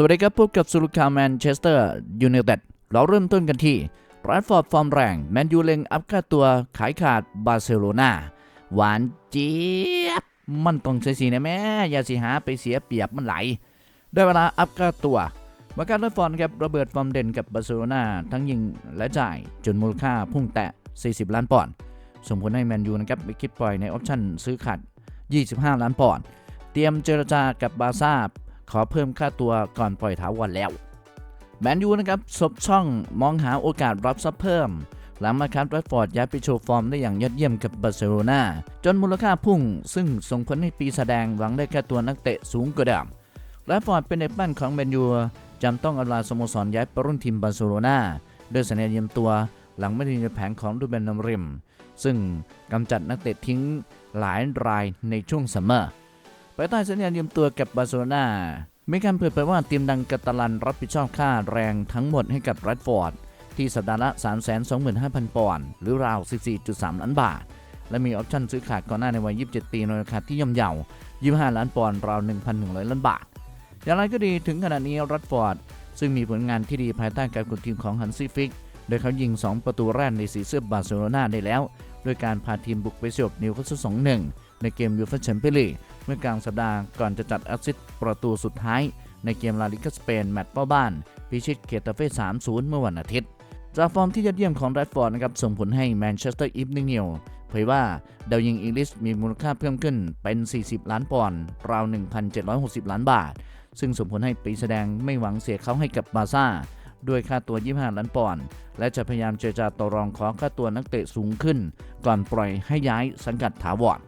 สวัสดีครับพบกับสุลุคาแมนเชสเตอร์ยูไนเต็ดเราเริ่มต้นกันที่แรดฟอร์ดฟอร์มแรง แมนยูเล็งอัพค่าตัวขายขาดบาร์เซโลนาหวานเจี๊ยบ มันต้องใช้สีนะแม่ อย่าสิหาไปเสียเปรียบมันไหล ได้เวลาอัพค่าตัวมาการแรดฟอร์ดครับระเบิดฟอร์มเด่นกับบาร์เซโลนาทั้งยิงและจ่ายจนมูลค่าพุ่งแตะ 40 ล้านปอนด์ส่งผลให้แมนยูนะครับไปคิดปล่อยในออปชั่นซื้อขาด25 ล้านปอนด์เตรียมเจรจากับบาร์ซ่า ขอเพิ่มค่าตัวก่อนปล่อยถาวรแล้วแมนยูนะครับซบช่องมองหาโอกาสรับซับเพิ่ม หลังมาคันแรดฟอร์ดย้ายไปโชว์ฟอร์มได้อย่างยอดเยี่ยมกับบาร์เซโลนาจนมูลค่าพุ่ง ซึ่งส่งผลให้ปีแสดงหวังได้ค่าตัวนักเตะสูงกว่าเดิมแรดฟอร์ดเป็นเด็กบ้านของแมนยูจำต้องอลาสโมสรย้ายไปรุ่นทีมบาร์เซโลนาด้วยสัญญาเยี่ยมตัวหลังไม่ได้ในแผนของดูเบนนามริม ซึ่งกำจัดนักเตะทิ้งหลายรายในช่วงซัมเมอร์ ภายใต้สัญญายี่ยมตัวกับบาร์เซโลนามีการเผยเผยว่าทีมดังกาตาลันรับผิดชอบค่าแรงทั้งหมดให้กับแรดฟอร์ดที่สัปดาห์ละ 325,000 ปอนด์หรือราว 14.3 ล้านบาท และมีออปชั่นซื้อขาดก่อนหน้าในวัย 27 ปีในราคาที่ย่อมเยา25 ล้านปอนด์ราว 1,100 ล้านบาท อย่างไรก็ดีถึงขณะนี้แรดฟอร์ด ซึ่งมีผลงานที่ดีภายใต้การคุมทีมของฮันซีฟิก โดยเขายิง 2 ประตูแรกในสีเสื้อบาร์เซโลนาได้แล้ว โดยการพาทีมบุกไปสยบนิวคาสเซิล2-1 ในเกมยูฟ่าแชมเปี้ยนลีก มื่อกลางสัปดาห์ก่อนจะจัดแอสซิสต์ประตูสุดท้ายในเกมลาลิกาสเปนแมตช์เป้าบ้าน พิชิตเกตาเฟ่ 3-0 เมื่อวันอาทิตย์ จากฟอร์มที่ยอดเยี่ยมของแรดฟอร์ดนะครับส่งผลให้แมนเชสเตอร์อีฟนิงนิวเผยว่าดาวยิงอังกฤษมีมูลค่าเพิ่มขึ้นเป็น 40 ล้านปอนด์ราว 1,760 ล้านบาท ซึ่งส่งผลให้ปีแสดงไม่หวังเสียเขาให้กับบาซ่าด้วยค่าตัว 25 ล้านปอนด์ และจะพยายามเจรจาต่อรองขอค่าตัวนักเตะสูงขึ้น ก่อนปล่อยให้ย้ายสังกัดถาวร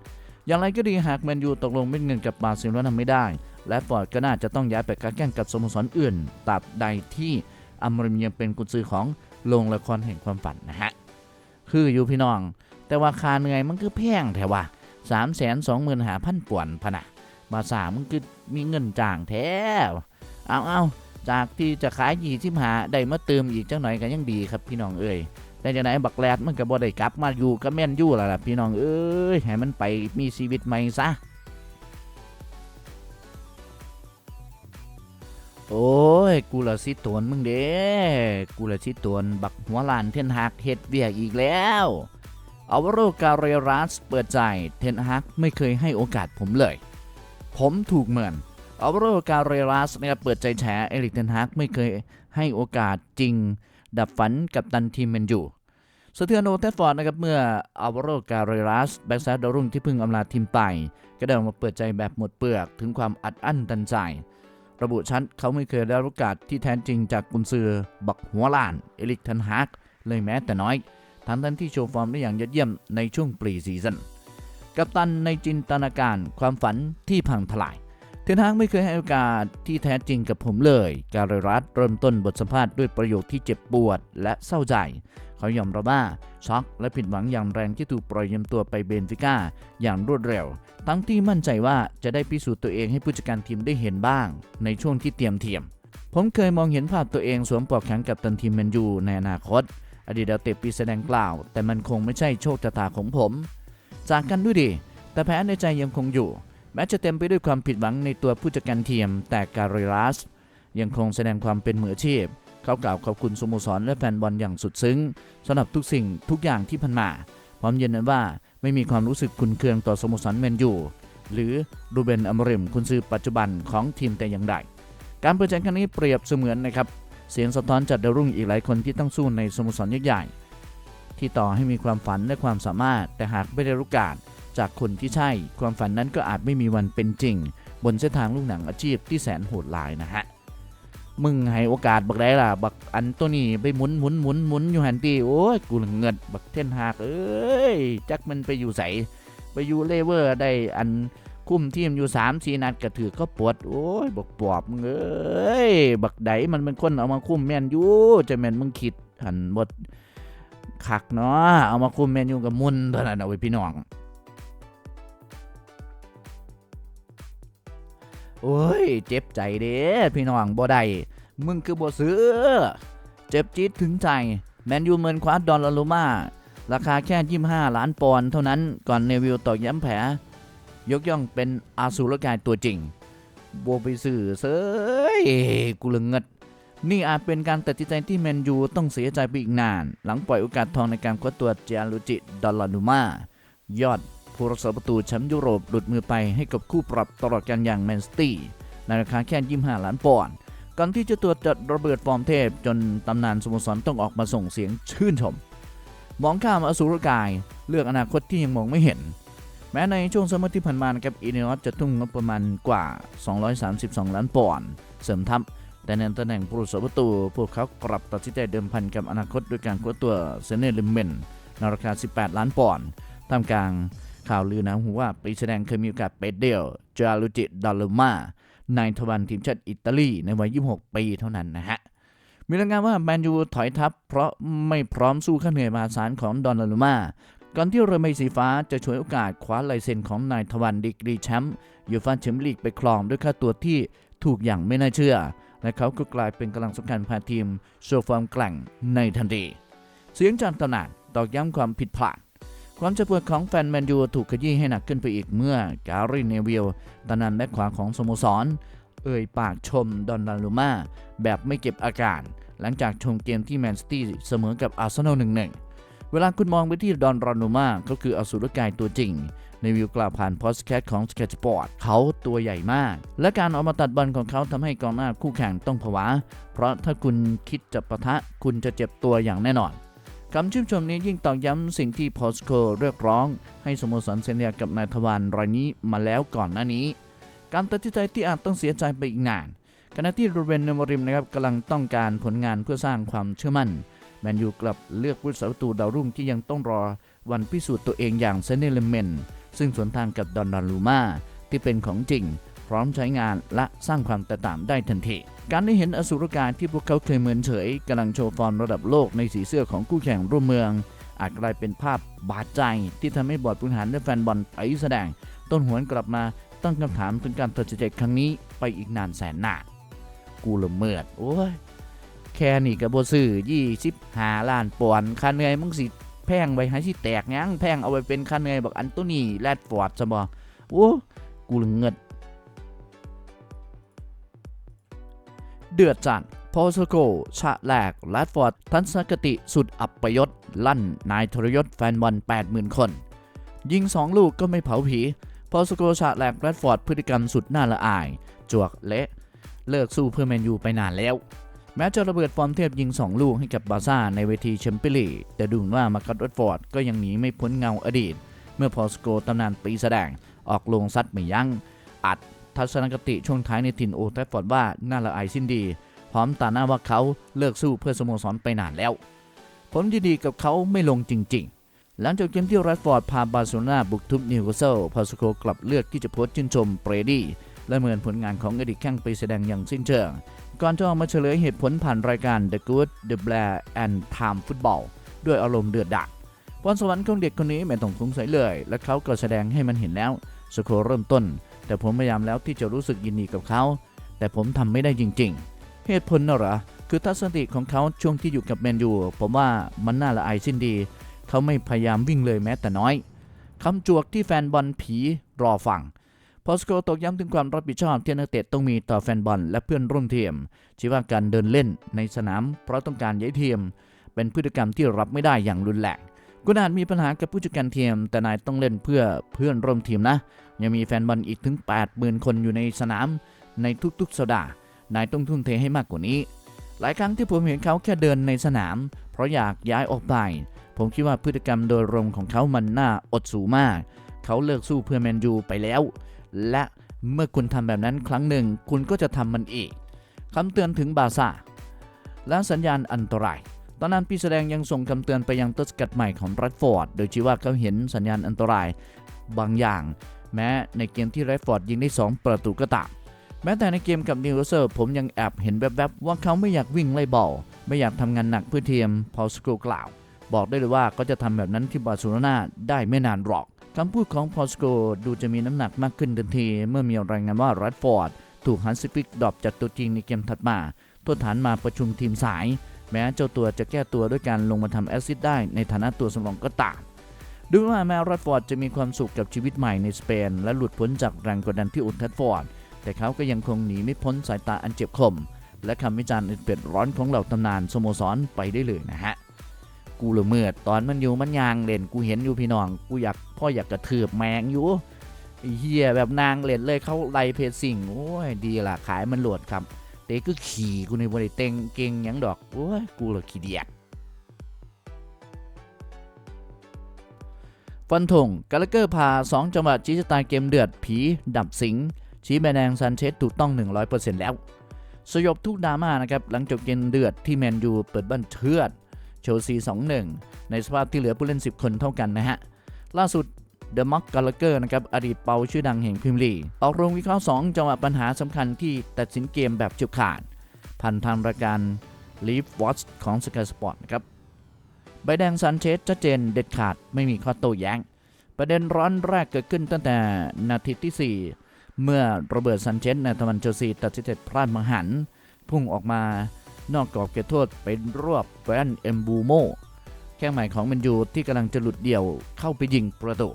อย่างไรก็ดีหากแมนยูตกลงเม็ดเงินกับบาร์เซโลนาไม่ได้ และฟอร์ดก็น่าจะต้องย้ายไปค้าแข่งกับสโมสรอื่นตราบใดที่อัมริมยังเป็นกุญซือของโรงละครแห่งความฝันนะฮะคืออยู่พี่น้อง แต่ว่าคาเหนื่อยมันคือแพงแท้ว่าสามแสนสองหมื่นหาพันป่วนพนะบาสามมันคือมีเงินจ้างแท้เอาเอาจากที่จะขายยี่สิบหาได้มาเติมอีกจังหน่อยก็ยังดีครับพี่น้องเอ้ย แต่จังไหนบักแลดมันก็บ่ได้กลับมาอยู่กับแม่นอยู่ล้วล่ะพี่น้องเอ้ยให้มันไปมีชีวิตใหม่ซะโอ้ย กูละสิตวนมึงเด้กูละสิตวนบักหัวลานเทนฮักเฮ็ดเวียกอีกแล้วอาวโรการเรรัสเปิดใจเทนฮักไม่เคยให้โอกาสผมเลย ผมถูกเหมือนอาวโรการเรรัสเนะครับเปิดใจแฉเอริกเทนฮักไม่เคยให้โอกาสจริง ดับฝันกับตันทีมแมนยูสะเทือนโอเทฟฟอร์ดนะครับเมื่ออาวโรการเรรัสแบ็กซ้ายดาวรุ่งที่เพิ่งอำลาทีมไป ก็ได้ออกมาเปิดใจแบบหมดเปลือกถึงความอัดอั้นตันใจ ระบุชัดเขาไม่เคยได้รับโอกาสที่แท้จริงจากกุนซือบักหัวล้าน เอลิกทันฮากเลยแม้แต่น้อย ทั้งทันที่โชว์ฟอร์มได้อย่างยอดเยี่ยมในช่วงปรีซีซั่นกัปตันในจินตนาการความฝันที่พังทลาย ทนฮากไม่เคยให้โอกาสที่แท้จริงกับผมเลย การรัสเริ่มต้นบทสัมภาษณ์ด้วยประโยคที่เจ็บปวดและเศร้าใจ เขายอมรับว่าช็อกและผิดหวังอย่างแรงที่ถูกปล่อยยืมตัวไปเบนฟิก้าอย่างรวดเร็ว ทั้งที่มั่นใจว่าจะได้พิสูจน์ตัวเองให้ผู้จัดการทีมได้เห็นบ้าง ในช่วงที่เตรียมเทียม ผมเคยมองเห็นภาพตัวเองสวมปลอกแขนกับตันทีมแมนยูในอนาคต อดีตดาวเตะปีแสดงกล่าว แต่มันคงไม่ใช่โชคชะตาของผม จากกันด้วยดี แต่แผลในใจยังคงอยู่ แม้จะเต็มไปด้วยความผิดหวังในตัวผู้จัดการทีม แต่การิรัสยังคงแสดงความเป็นมืออาชีพ เขากล่าวขอบคุณสโมสรและแฟนบอลอย่างสุดซึ้งสำหรับทุกสิ่งทุกอย่างที่ผ่านมา พร้อมยืนยันว่าไม่มีความรู้สึกขุนเคืองต่อสโมสรแมนยูหรือรูเบนอมริมคุณซือปัจจุบันของทีมแต่อย่างใดการเปิดใจครั้งนี้เปรียบเสมือนนะครับ เสียงสะท้อนจากดาวรุ่งอีกหลายคนที่ต้องสู้ในสโมสรใหญ่ๆที่ต่อให้มีความฝันและความสามารถแต่หากไม่ได้รู้การ จากคนที่ใช่ ความฝันนั้นก็อาจไม่มีวันเป็นจริง บนเส้นทางลูกหนังอาชีพที่แสนโหดหลายนะฮะมึงให้โอกาสบักได้ล่ะ บักอันตัวนี้ไปหมุนหมุนหมุนหมุนอยู่หันตีโอ้ยกูเงินบักเท่นหากเอ้ยจักมันไปอยู่ใสไปอยู่เลเวอร์ได้อันคุ้มทีมอยู่3ามสี่นัดกระถือก็ปวดโอ้ยบักปอบมึงเอ้ยบักไดมันเป็นคนเอามาคุ้มแมนยูจะแมนมึงคิดหันบดคักเนาะเอามาคุ้มแมนยูกับมุนเท่านั้นเอาไว้พี่น้อง โอ้ย เจ็บใจเด้พี่น้องบ่ได้มึงคือบ่ซื้อ เจ็บจี๊ดถึงใจ แมนยูเมินคว้าดอนลารูมา ราคาแค่ 25 ล้านปอนด์เท่านั้นก่อนเนวิลตอกย้ำแผล ยกย่องเป็นอาสูรกายตัวจริงโบไปสื่อเซยกูเลยเงิด นี่อาจเป็นการตัดสินใจที่แมนยูต้องเสียใจไปอีกนาน หลังปล่อยโอกาสทองในการคว้าตัวเจยลูจิดอลลานูมายอด ผู้รักษาประตูแชมป์ยุโรปหลุดมือไปให้กับคู่ปรับตลอดการอย่างแมนสตี้ในราคาแค่25ล้านปอนด์ก่อนที่จะตัวจะระเบิดฟอร์มเทพจนตำนานสโมสรต้องออกมาส่งเสียงชื่นชม มองข้ามอสุรกาย เลือกอนาคตที่ยังมองไม่เห็น แม้ในช่วงซัมเมอร์ที่ผ่านมานะครับอินเนอสจะทุ่มงบประมาณกว่า 232 ล้านปอนด์เสริมทัพแต่ในตำแหน่งผู้รักษาประตู พวกเขากลับตัดสินใจเดิมพันกับอนาคตด้วยการคว้าตัวเซเนลิมเมนในราคา 18 ล้านปอนด์ท่ามกลาง ข่าวลือนะหูว่าปีแสดงเคยมีโอกาสไปเดียวจารุจิดอลลูมานายทวันทีมชาติอิตาลีในวัย 26 ปีเท่านั้นนะฮะ มีรายงานว่าแมนยูถอยทัพเพราะไม่พร้อมสู้ค่าเหนื่อยมหาศาลของดอนนารุมาก่อนที่เรือใบสีฟ้าจะฉวยโอกาสคว้าลายเซ็นของนายทวันดีกรีแชมป์ยูฟ่าแชมเปี้ยนลีกไปครองด้วยค่าตัวที่ถูกอย่างไม่น่าเชื่อ และเขาก็กลายเป็นกำลังสำคัญพาทีมโชว์ฟอร์มแกร่งในทันที เสียงจากตลาดตอกย้ำความผิดพลาด ความเจ็บปวดของแฟนแมนยูถูกขยี้ให้หนักขึ้นไปอีกเมื่อการีเนวิลตำนานแบ็คขวาของสโมสร เอ่ยปากชมดอนนารุมาแบบไม่เก็บอาการ หลังจากชมเกมที่แมนซิตี้เสมอกับอาร์เซนอลหนึ่งหนึ่งเวลาคุณมองไปที่ดอนรานูมาก็คืออสุรกายตัวจริง ในวิวกล่าวผ่านพอสแคทของสเกตสปอร์ตเขาตัวใหญ่มาก และการออกมาตัดบอลของเขาทำให้กองหน้าคู่แข่งต้องผวา เพราะถ้าคุณคิดจะปะทะคุณจะเจ็บตัวอย่างแน่นอน คำชื่นชมนี้ยิ่งตอกย้ำสิ่งที่โพสโคเรียกร้อง ให้สโมสรเซเนียกับนายทวารรายนี้มาแล้วก่อนหน้านี้ การตัดสินใจที่อาจต้องเสียใจไปอีกนานขณะที่รูเบนเนมริมนะครับกำลังต้องการผลงานเพื่อสร้างความเชื่อมั่นแมนยูกลับเลือกผู้สาประตูดาวรุ่งที่ยังต้องรอวันพิสูจน์ตัวเองอย่างเซเนเลเมนซึ่งสวนทางกับดอนดอนลูมาที่เป็นของจริง พร้อมใช้งานและสร้างความแตกต่างได้ทันที การได้เห็นอสุรกายที่พวกเขาเคยเหมือนเฉยกำลังโชว์ฟอร์มระดับโลกในสีเสื้อของคู่แข่งร่วมเมือง อาจกลายเป็นภาพบาดใจที่ทำให้บอร์ดบริหารและแฟนบอลไปแสดง ต้นหวนกลับมาตั้งคำถามถึงการตัดสินใจครั้งนี้ไปอีกนานแสนนานกูละเมิดโอ้ยแค่นี้กับบซื้อยี่สิบหาล้านปอนด์ค่าเหนื่อยมึงสิแพงไว้ให้สิแตกยังแพงเอาไปเป็นค่าเหนื่อยบักอันโตนี่แรดฟอร์ดซะบ่โอ้กูละเงิด เดือดจัดพอสโกชะแหลกแรดฟอร์ด ทัศนคติสุดอับประยศลั่น นายทรยศแฟนบอล80,000 คน ยิง 2 ลูกก็ไม่เผาผีพอสโกชะแหลกแรดฟอร์ด พฤติกรรมสุดน่าละอาย จวกเละ เลิกสู้เพื่อแมนยูไปนานแล้ว แม้จะระเบิดฟอร์มเทพยิง 2 ลูกให้กับบาซ่าในเวทีแชมเปี้ยนลีกแต่ดูเหมือนว่ามาร์คัสแรดฟอร์ดก็ยังหนีไม่พ้นเงาอดีต เมื่อพอสโกตำนานปีแสดงออกลงซัดไม่ยัง้งอัด ทัศนคติช่วงท้ายในถิ่นโอแทฟฟอร์ดว่าน่าละอายสิ้นดี พร้อมตาหน้าว่าเขาเลิกสู้เพื่อสโมสรไปนานแล้วผลที่ดีกับเขาไม่ลงจริง ๆ หลังจากเกมที่แรดฟอร์ดพาบาร์เซโลนาบุกทุบนิวคาสเซิลพาสโกกลับเลือกที่จะโพสต์ชื่นชมเบรดี้และเมือนผลงานของอดีตแข้งไปแสดงอย่างสิ้นเชิง ก่อนจะออกมาเฉลยเหตุผลผ่านรายการ The Good The Blair and Time Football ด้วยอารมณ์เดือดดาลพรสวรรค์ของเด็กคนนี้ไม่ต้องสงสัยเลย และเขาก็แสดงให้มันเห็นแล้วสโคเริ่มต้น แต่ผมพยายามแล้วที่จะรู้สึกยินดีกับเขา แต่ผมทำไม่ได้จริง ๆ เหตุผลน่ะหรอ คือทัศนคติของเขาช่วงที่อยู่กับแมนยูผมว่ามันน่าละอายสิ้นดี เขาไม่พยายามวิ่งเลยแม้แต่น้อยคำจวกที่แฟนบอลผีรอฟังพอสโกตกย้ำถึงความรับผิดชอบที่นักเตะต้องมีต่อแฟนบอลและเพื่อนร่วมทีมชี้ว่าการเดินเล่นในสนามเพราะต้องการย้ายทีม เป็นพฤติกรรมที่รับไม่ได้อย่างรุนแรง กุนอาจมีปัญหากับผู้จัดการทีมแต่นายต้องเล่นเพื่อเพื่อนร่วมทีมนะ ยังมีแฟนบอลอีกถึง 80,000 คนอยู่ในสนามในทุกๆสัปดาห์นายต้องทุ่มเทให้มากกว่านี้ หลายครั้งที่ผมเห็นเขาแค่เดินในสนาม เพราะอยากย้ายออกไป ผมคิดว่าพฤติกรรมโดยรวมของเขามันน่าอดสูมาก เขาเลิกสู้เพื่อแมนยูไปแล้ว และเมื่อคุณทำแบบนั้นครั้งหนึ่ง คุณก็จะทำมันอีกคำเตือนถึงบาซ่าและสัญญาณอันตราย ตอนนั้นปีแสดงยังส่งคำเตือนไปยังต้นสกัดใหม่ของรัดฟอร์ด โดยชี้ว่าเขาเห็นสัญญาณอันตรายบางอย่าง แม้ในเกมที่รัดฟอร์ดยิงได้ 2 ประตูก็ตามแม้แต่ในเกมกับนิวเซอร์ผมยังแอบเห็นแวบๆ ว่าเขาไม่อยากวิ่งไล่บอลไม่อยากทำงานหนักเพื่อทีมพอลสโกกล่าว บอกได้เลยว่าก็จะทำแบบนั้นที่บาร์เซโลนาได้ไม่นานหรอกคำพูดของพอลสโกดูจะมีน้ำหนักมากขึ้นทันที เมื่อมีรายงานว่ารัดฟอร์ดถูกฮันซิปิกดรอปจากตัวจริงในเกมถัดมาตัวฐานมาประชุมทีมสาย แม้เจ้าตัวจะแก้ตัวด้วยการลงมาทำแอสซิสต์ได้ในฐานะตัวสำรองก็ตาม ดูว่าแม้รัดฟอร์ดจะมีความสุขกับชีวิตใหม่ในสเปน และหลุดพ้นจากแรงกดดันที่อุลด์แทรฟฟอร์ด แต่เขาก็ยังคงหนีไม่พ้นสายตาอันเจ็บคม และคำวิจารณ์อันเผ็ดร้อนของเหล่าตำนานสโมสรไปได้เลยนะฮะกูละเมิดตอนมันอยู่มันยางเล่นกูเห็นอยู่พี่น้องกูอยากพ่ออยากกระเทือบแมงอยู่เฮียแบบนางเล่นเลยเขาไล่เพจสิ่งโอ้ยดีละขายมันหลดครับ ตก็ขี่กูในบริเต็งเก่งยังดอกโอ้ยกูเละขี้เดียดฟันธงกาลเกอร์พา 2 จังหวะชี้ชะตาเกมเดือด ผี ดับสิง ชี้ใบแดงซันเชสถูกต้อง 100%แล้ว สยบทุกดราม่านะครับ หลังจบเกมเดือดที่แมนยูเปิดบ้านเชือดเชลซี 2-1 ในสภาพที่เหลือผู้เล่น 10 คนเท่ากันนะฮะ ล่าสุด เดอะม็อกกาลเกอร์นะครับอดีตเปาชื่อดังแห่งพรีเมียร์ลีออกโรงวิเคราะห์ 2 จังหวะปัญหาสำคัญที่ตัดสินเกมแบบเฉียบขาดผ่านทางรายการ Leaf Watch ของ Sky Sport นะครับใบแดงซันเชสชัดเจนเด็ดขาดไม่มีข้อโต้แย้ง ประเด็นร้อนแรกเกิดขึ้นตั้งแต่นาทีที่ 4 เมื่อโรเบิร์ตซันเชสในตะวันเชลซีตัดสินใจพลาดมังหัน พุ่งออกมานอกกรอบเขตโทษไปรวบแวนเอมบูโมแข้งใหม่ของแมนยูที่กำลังจะหลุดเดี่ยวเข้าไปยิงประตู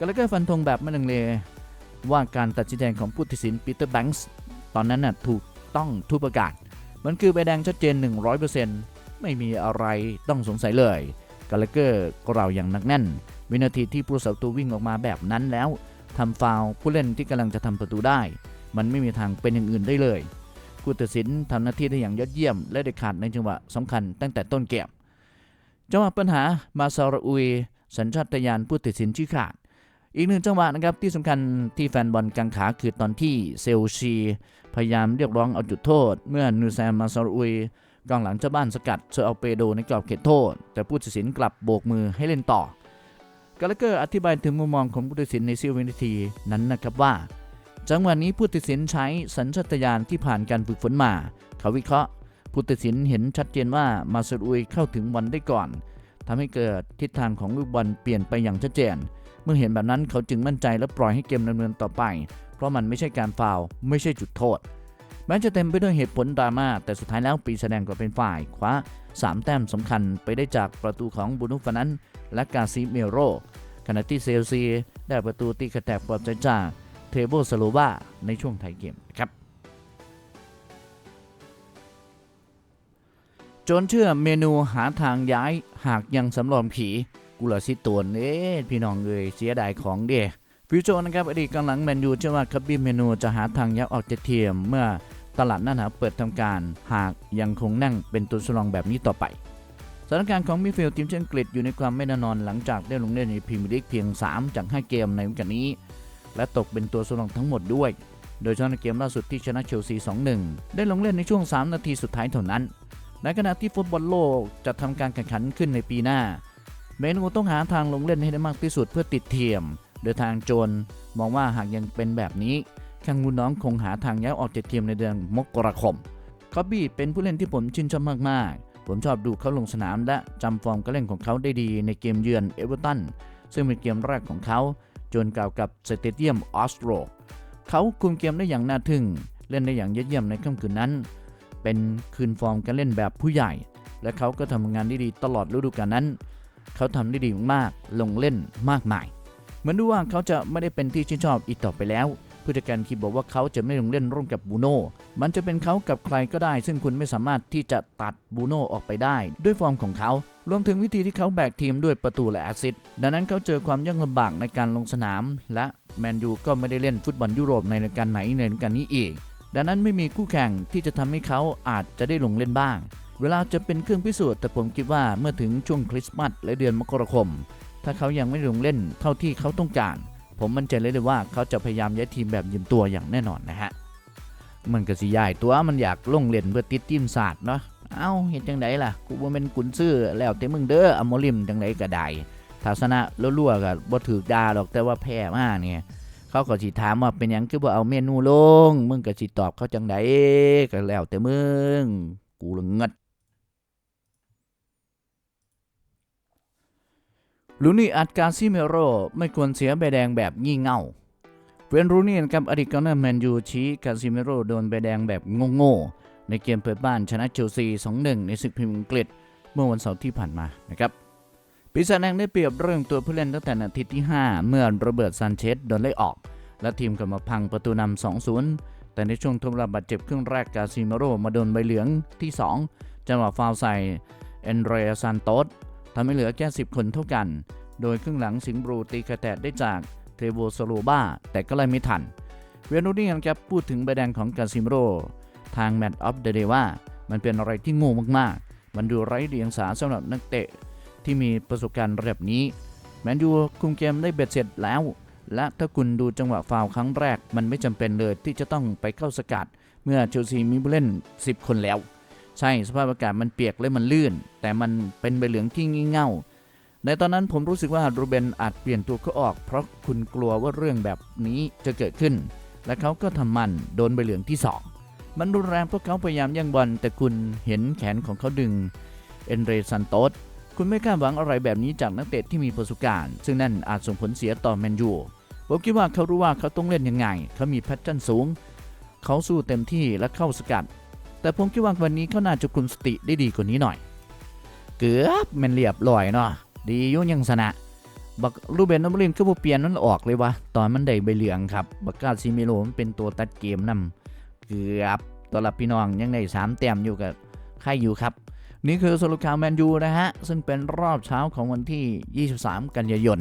กาลเกอร์ฟันธงแบบไม่ลังเล ว่าการตัดสินใจของผู้ตัดสินปีเตอร์แบงส์ตอนนั้นน่ะถูกต้องทุกประกาศ มันคือใบแดงชัดเจน 100%ไม่มีอะไรต้องสงสัยเลยกาลเกอร์ก็เราอย่างหนักแน่น วินาทีที่ผู้รักษาประตูวิ่งออกมาแบบนั้นแล้วทำฟาวผู้เล่นที่กำลังจะทำประตูได้ มันไม่มีทางเป็นอย่างอื่นได้เลยผู้ตัดสินทำหน้าที่ได้อย่างยอดเยี่ยม และเด็ดขาดในจังหวะสำคัญตั้งแต่ต้นเกมจังหวะปัญหามาซาราอุย สัญชาตญาณผู้ตัดสินชี้ขาด อีกหนึ่งจังหวะนะครับที่สำคัญที่แฟนบอลกังขาคือตอนที่เซลชี พยายามเรียกร้องเอาจุดโทษ เมื่อนูแซมมาซาราอุยกองหลังเจ้าบ้านสกัดเซอร์อัลเปโดในกรอบเขตโทษ แต่ผู้ตัดสินกลับโบกมือให้เล่นต่อกาลเกอร์อธิบายถึงมุมมองของผู้ตัดสินในเสี้ยววินาทีนั้นนะครับว่า จังหวะนี้ผู้ตัดสินใช้สัญชาตญาณที่ผ่านการฝึกฝนมา เขาวิเคราะห์ผู้ตัดสินเห็นชัดเจนว่ามาซูอุยเข้าถึงบอลได้ก่อนทำให้เกิดทิศทางของลูกบอลเปลี่ยนไปอย่างชัดเจน มื่อเห็นแบบนั้นเขาจึงมั่นใจและปล่อยให้เกมดำเนินต่อไป เพราะมันไม่ใช่การฟาวไม่ใช่จุดโทษ แม้จะเต็มไปด้วยเหตุผลดราม่าแต่สุดท้ายแล้วปีแสดงก็เป็นฝ่ายคว้า3 แต้มสำคัญไปได้จากประตูของบูนุฟานันและกาซิเมโรขณะที่เซลซี ได้ประตูตีกระแตกปลอบใจจากเทเบิลสโลวาในช่วงท้ายเกมครับจนเชื่อเมนูหาทางย้ายหากยังสำรองผี กุลาสิตัวเอ๊ะพี่น้องเอ้ยเสียดายของเด้ฟิวโจนะครับอดีตกองหลังแมนยูเชื่อว่าคับบี้เมนูจะหาทางย้ายออกจากทีมเมื่อตลาดหน้าหนาเปิดทำการ หากยังคงนั่งเป็นตัวสำรองแบบนี้ต่อไปสถานการณ์ของมิฟิลทีมเชาติอังกฤษอยู่ในความไม่แน่นอนหลังจากได้ลงเล่นในพรีเมียร์ลีกเพียง 3 จาก 5 เกมในวันนี้ และตกเป็นตัวสำรองทั้งหมดด้วย โดยเฉพาะในเกมล่าสุดที่ชนะเชลซี 2-1 ได้ลงเล่นในช่วง 3 นาทีสุดท้ายเท่านั้นในขณะที่ฟุตบอลโลกจะทำการแข่งขันขึ้นในปีหน้า เมนูต้องหาทางลงเล่นให้ได้มากที่สุดเพื่อติดเทียม โดยทางโจนมองว่าหากยังเป็นแบบนี้คังงูน้องคงหาทางย้ายออกจากทีมในเดือนมกราคมคอบบี้เป็นผู้เล่นที่ผมชื่นชอบมากๆ ผมชอบดูเขาลงสนามและจำฟอร์มการเล่นของเขาได้ดีในเกมเยือนเอเวอร์ตันซึ่งเป็นเกมแรกของเขา จนกล่าวกับสเตเดียมออสโตรเขาคุมเกมได้อย่างน่าทึ่ง เล่นได้อย่างเยี่ยมในค่ำคืนนั้น เป็นคืนฟอร์มการเล่นแบบผู้ใหญ่ และเขาก็ทำงานได้ดีตลอดฤดูกาลนั้น เขาทำได้ดีมากๆลงเล่นมากมาย เหมือนดูว่าเขาจะไม่ได้เป็นที่ชื่นชอบอีกต่อไปแล้วผู้จัดการทีมบอกว่าเขาจะไม่ลงเล่นร่วมกับบูโน่มันจะเป็นเขากับใครก็ได้ ซึ่งคุณไม่สามารถที่จะตัดบูโน่ออกไปได้ ด้วยฟอร์มของเขา รวมถึงวิธีที่เขาแบกทีมด้วยประตูและแอซิสต์ดังนั้นเขาเจอความยากลำบากในการลงสนาม และแมนยูก็ไม่ได้เล่นฟุตบอลยุโรปในรายการไหนในรายการนี้อีก ดังนั้นไม่มีคู่แข่งที่จะทำให้เขาอาจจะได้ลงเล่นบ้าง เวลาจะเป็นเครื่องพิสูจน์แต่ผมคิดว่าเมื่อถึงช่วงคริสต์มาสและเดือนมกราคม ถ้าเขายังไม่ลงเล่นเท่าที่เขาต้องการ ผมมั่นใจเลยเลยว่าเขาจะพยายามย้ายทีมแบบยืมตัวอย่างแน่นอนนะฮะมันก็สิยายตัวมันอยากลงเล่นเพื่อติดทีมศาสตร์เนาะเอ้าเห็นจังไดล่ะกูบ่าเป็นกุนซื้อแล้วแต่มึงเด้ออโมลิมจังไดก็ได้ทัศนะรั่วๆก็บ่ถูกด่าหรอกแต่ว่าแพ้มากเนี่ยเขาก็สิถามว่าเป็นยังคือบ่เอาเมนูลง มึงก็สิตอบเขาจังไดก็แล้วแต่มึง กูละงัด ลูนี่อัดการซิเมโรไม่ควรเสียใบแดงแบบงี่เง่า เวนรูนี่กับอดีตกองหน้าแมนยูชี้คาซิเมโรโดนใบแดงแบบโง่ๆในเกมเปิดบ้านชนะเชลซี 2-1 ในศึกพรีเมียร์อังกฤษเมื่อวันเสาร์ที่ผ่านมานะครับปีศาจแดงได้เปรียบเรื่องตัวผู้เล่นตั้งแต่นาทีที่ 5 เมื่อโรเบิร์ตซานเชสโดนไล่ออก และทีมกลับมาพังประตูนำ2-0 แต่ในช่วงทดรับบาดเจ็บครึ่งแรกกาซิเมโรมาโดนใบเหลืองที่ 2 จังหวะฟาวใส่เอนเดรซานโตส ทำให้เหลือแค่ 10 คนเท่ากัน โดยครึ่งหลังสิงห์บลูตีกระแตดได้จากเทโบโซโลบาแต่ก็เลยไม่ทัน เวนูนี่ครับพูดถึงใบแดงของกาซิมโร ทางแมตช์ออฟเดอะเดว่า มันเป็นอะไรที่โง่มากๆ มันดูไร้เดียงสาสำหรับนักเตะที่มีประสบการณ์ระดับนี้ แมนยูคุมเกมได้เบ็ดเสร็จแล้ว และถ้าคุณดูจังหวะฟาวครั้งแรก มันไม่จำเป็นเลยที่จะต้องไปเข้าสกัด เมื่อเชลซีมีผู้เล่น 10 คนแล้ว ใช่สภาพอากาศมันเปียกและมันลื่น แต่มันเป็นใบเหลืองที่งี่เง่า ในตอนนั้นผมรู้สึกว่ารูเบนอาจเปลี่ยนตัวเขาออก เพราะคุณกลัวว่าเรื่องแบบนี้จะเกิดขึ้น และเขาก็ทำมันโดนใบเหลืองที่2มันรุนแรงเพราะเขาพยายามแย่งบอลแต่คุณเห็นแขนของเขาดึงเอนเรซันโตสคุณไม่คาดหวังอะไรแบบนี้จากนักเตะที่มีประสบการณ์ ซึ่งนั่นอาจส่งผลเสียต่อแมนยูผมคิดว่าเขารู้ว่าเขาต้องเล่นยังไง เขามีแพทเทิร์นสูง เขาสู้เต็มที่และเข้าสกัด แต่ผมคิดว่าวันนี้เขาน่าจะคุมสติได้ดีกว่านี้หน่อย เกือบแมันเรียบร้อยเนาะดียุ่งยังสนะบักรูเบนน้ำเล่นคือบ่เปลี่ยนมันออกเลยวะตอนมันได้ใบเหลืองครับบักกาซิเมโลมันเป็นตัวตัดเกมนำเกือบตอนรับพี่น้องยังได้สามแต้มอยู่กับใครอยู่ครับ นี่คือสรุปข่าวแมนยูนะฮะ ซึ่งเป็นรอบเช้าของวันที่ 23 กันยายน